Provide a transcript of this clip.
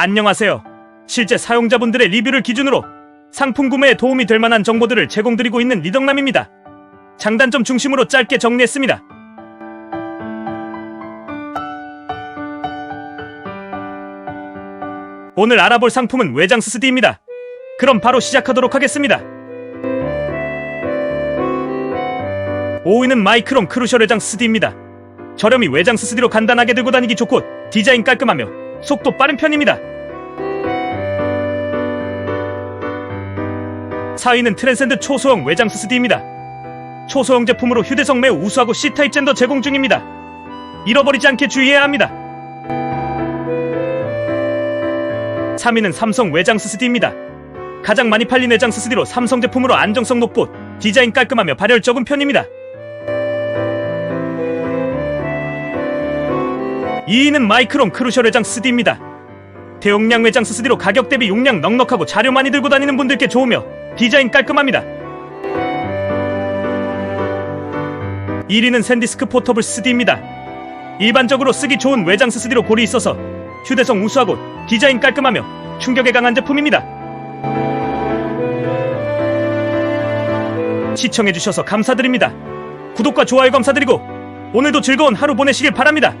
안녕하세요. 실제 사용자분들의 리뷰를 기준으로 상품 구매에 도움이 될 만한 정보들을 제공드리고 있는 리덕남입니다. 장단점 중심으로 짧게 정리했습니다. 오늘 알아볼 상품은 외장 스스디입니다. 그럼 바로 시작하도록 하겠습니다. 5위는 마이크론 크루셜 외장 스디입니다. 저렴이 외장 스스디로 간단하게 들고 다니기 좋고 디자인 깔끔하며 속도 빠른 편입니다. 4위는 트랜센드 초소형 외장 스스디입니다. 초소형 제품으로 휴대성 매우 우수하고 C타입 젠더 제공 중입니다. 잃어버리지 않게 주의해야 합니다. 3위는 삼성 외장 스스디입니다. 가장 많이 팔린 외장 스스디로 삼성 제품으로 안정성 높고 디자인 깔끔하며 발열 적은 편입니다. 2위는 마이크론 크루셜 외장 스디입니다. 대용량 외장 스디로 가격 대비 용량 넉넉하고 자료 많이 들고 다니는 분들께 좋으며 디자인 깔끔합니다. 1위는 샌디스크 포터블 스디입니다. 일반적으로 쓰기 좋은 외장 스디로 골이 있어서 휴대성 우수하고 디자인 깔끔하며 충격에 강한 제품입니다. 시청해주셔서 감사드립니다. 구독과 좋아요 감사드리고 오늘도 즐거운 하루 보내시길 바랍니다.